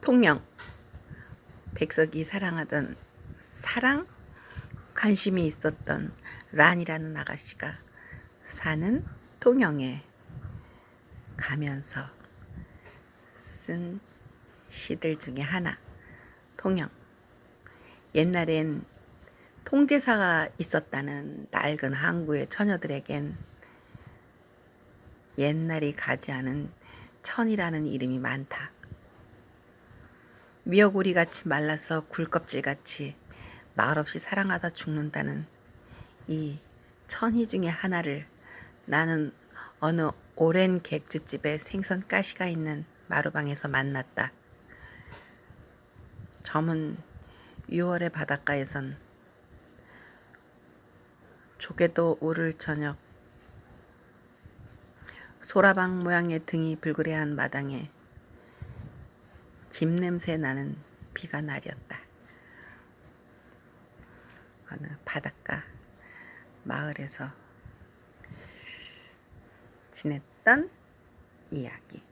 통영 백석이 사랑하던 사랑 관심이 있었던 란이라는 아가씨가 사는 통영에 가면서 쓴 시들 중에 하나 통영 옛날엔 통제사가 있었다는 낡은 항구의 처녀들에겐 옛날이 가지 않은 천이라는 이름이 많다. 미어구리 같이 말라서 굴껍질 같이 말없이 사랑하다 죽는다는 이 천희 중에 하나를 나는 어느 오랜 객주집에 생선 가시가 있는 마루방에서 만났다. 점은 6월의 바닷가에선 조개도 우를 저녁 소라방 모양의 등이 불그레한 마당에 김 냄새 나는 비가 날이었다. 어느 바닷가 마을에서 지냈던 이야기.